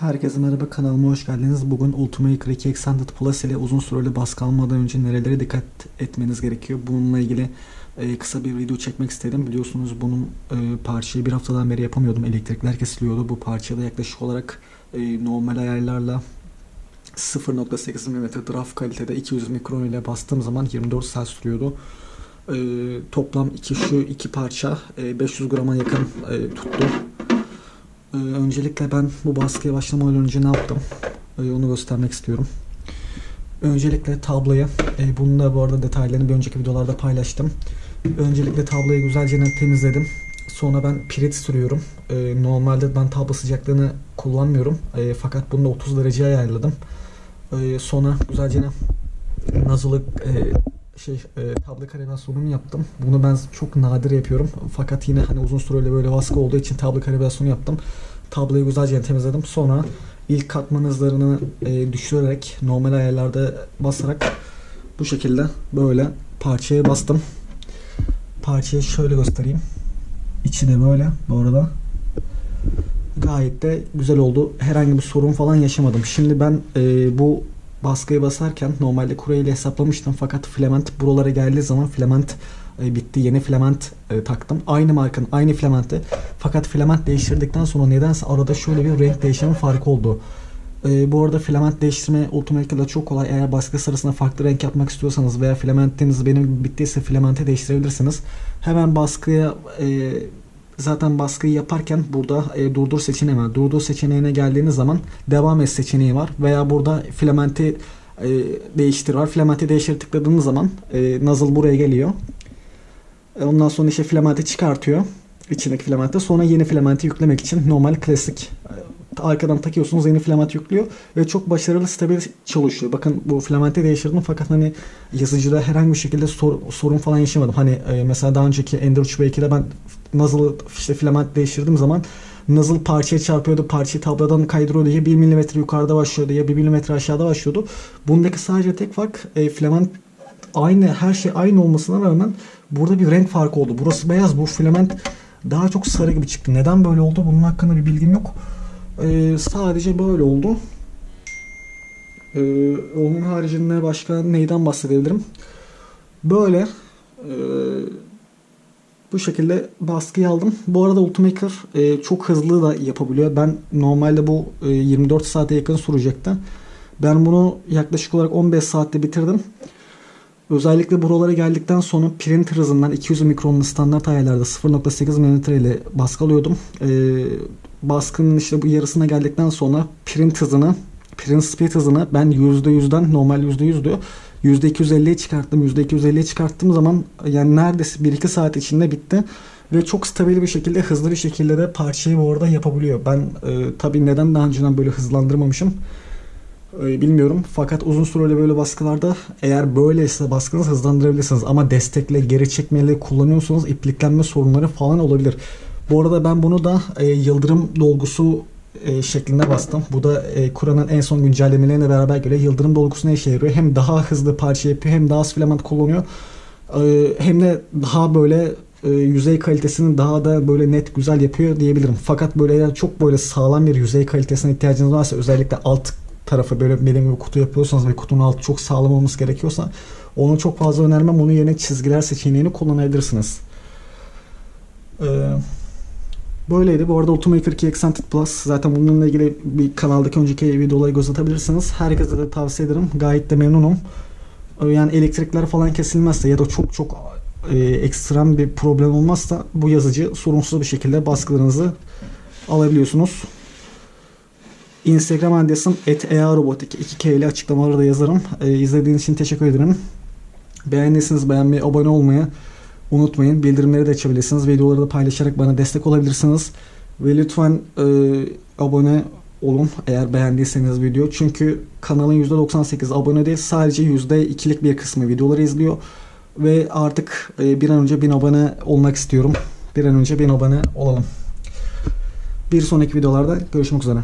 Herkese merhaba kanalıma hoş geldiniz. Bugün Ultimaker 2 Extended Plus ile uzun süreli baskı almadan önce nerelere dikkat etmeniz gerekiyor? Bununla ilgili e, kısa bir video çekmek istedim. Biliyorsunuz bunun e, parçayı bir haftadan beri yapamıyordum. Elektrikler kesiliyordu. Bu parçada yaklaşık olarak e, normal ayarlarla 0.8 mm draft kalitede 200 mikron ile bastığım zaman 24 saat sürüyordu. Toplam iki şu iki parça e, 500 grama yakın tuttu. Ee, öncelikle ben bu baskıya başlamadan önce ne yaptım? Ee, onu göstermek istiyorum. Öncelikle tabloyu, e, bunu da bu arada detaylarını bir önceki videolarda paylaştım. Öncelikle tabloyu güzelce temizledim. Sonra ben pirit sürüyorum. Ee, normalde ben tablo sıcaklığını kullanmıyorum. Ee, fakat bunu da 30 dereceye ayarladım. Ee, sonra güzelce nazılık e, şey e, tablo kalibrasyonunu yaptım. Bunu ben çok nadir yapıyorum. Fakat yine hani uzun süreli böyle baskı olduğu için tablo kalibrasyonu yaptım. Tabloyu güzelce temizledim. Sonra ilk katman hızlarını e, düşürerek normal ayarlarda basarak bu şekilde böyle parçaya bastım. Parçayı şöyle göstereyim. İçi de böyle bu arada. Gayet de güzel oldu. Herhangi bir sorun falan yaşamadım. Şimdi ben e, bu baskıyı basarken normalde kureyle hesaplamıştım fakat filament buralara geldiği zaman filament e, bitti. Yeni filament e, taktım. Aynı markanın aynı filamenti. Fakat filament değiştirdikten sonra nedense arada şöyle bir renk değişimi farkı oldu. E, bu arada filament değiştirme Ultimaker'da çok kolay. Eğer baskı sırasında farklı renk yapmak istiyorsanız veya filamentiniz benim bittiyse filamenti değiştirebilirsiniz. Hemen baskıya e, zaten baskıyı yaparken burada e, durdur seçeneği var. Durdur seçeneğine geldiğiniz zaman devam et seçeneği var. Veya burada filamenti e, değiştir var. Filamenti değiştir tıkladığınız zaman e, nozzle buraya geliyor. E, ondan sonra işte filamenti çıkartıyor. içindeki filamenti. Sonra yeni filamenti yüklemek için normal klasik e, arkadan takıyorsunuz yeni filament yüklüyor ve çok başarılı stabil çalışıyor. Bakın bu filamenti değiştirdim fakat hani yazıcıda herhangi bir şekilde sor, sorun falan yaşamadım. Hani e, mesela daha önceki Ender 3 2'de ben nozzle işte filament değiştirdiğim zaman nozzle parçaya çarpıyordu. Parçayı tablodan kaydırıyordu. Ya 1 mm yukarıda başlıyordu ya 1 mm aşağıda başlıyordu. Bundaki sadece tek fark e, filament aynı her şey aynı olmasına rağmen burada bir renk farkı oldu. Burası beyaz bu filament daha çok sarı gibi çıktı. Neden böyle oldu? Bunun hakkında bir bilgim yok. Ee, sadece böyle oldu. Ee, onun haricinde başka neyden bahsedebilirim? Böyle e, bu şekilde baskıyı aldım. Bu arada Ultimaker e, çok hızlı da yapabiliyor. Ben normalde bu e, 24 saate yakın sürecekti. Ben bunu yaklaşık olarak 15 saatte bitirdim. Özellikle buralara geldikten sonra printer hızından 200 mikronlu standart ayarlarda 0.8 mm ile baskı alıyordum. Ee, baskının işte bu yarısına geldikten sonra print hızını, print speed hızını ben %100'den normal %100 diyor. %250'ye çıkarttım. %250'ye çıkarttığım zaman yani neredeyse 1-2 saat içinde bitti. Ve çok stabil bir şekilde hızlı bir şekilde de parçayı bu arada yapabiliyor. Ben e, tabii neden daha önceden böyle hızlandırmamışım e, bilmiyorum. Fakat uzun süreli böyle baskılarda eğer böyleyse baskınız hızlandırabilirsiniz. Ama destekle, geri çekmeyle kullanıyorsanız ipliklenme sorunları falan olabilir. Bu arada ben bunu da e, yıldırım dolgusu e, şeklinde bastım. Bu da e, Kur'an'ın en son güncellemelerine beraber göre yıldırım dolgusu ne işe yarıyor? Hem daha hızlı parça yapıyor hem daha az filament kullanıyor. E, hem de daha böyle e, yüzey kalitesini daha da böyle net güzel yapıyor diyebilirim. Fakat böyle çok böyle sağlam bir yüzey kalitesine ihtiyacınız varsa özellikle alt tarafı böyle benim gibi kutu yapıyorsanız ve kutunun altı çok sağlam olması gerekiyorsa onu çok fazla önermem. Onun yerine çizgiler seçeneğini kullanabilirsiniz. Ee, böyleydi. Bu arada Ultimaker 2 Extended Plus zaten bununla ilgili bir kanaldaki önceki videoları göz atabilirsiniz. Herkese de tavsiye ederim. Gayet de memnunum. Ee, yani elektrikler falan kesilmezse ya da çok çok e, ekstrem bir problem olmazsa bu yazıcı sorunsuz bir şekilde baskılarınızı alabiliyorsunuz. Instagram adresim @earobotik 2K ile açıklamaları da yazarım. Ee, izlediğiniz için teşekkür ederim. Beğendiyseniz beğenmeyi, abone olmayı unutmayın. Bildirimleri de açabilirsiniz. Videoları da paylaşarak bana destek olabilirsiniz. Ve lütfen e, abone olun eğer beğendiyseniz video. Çünkü kanalın %98 abone değil sadece %2'lik bir kısmı videoları izliyor. Ve artık e, bir an önce 1000 abone olmak istiyorum. Bir an önce 1000 abone olalım. Bir sonraki videolarda görüşmek üzere.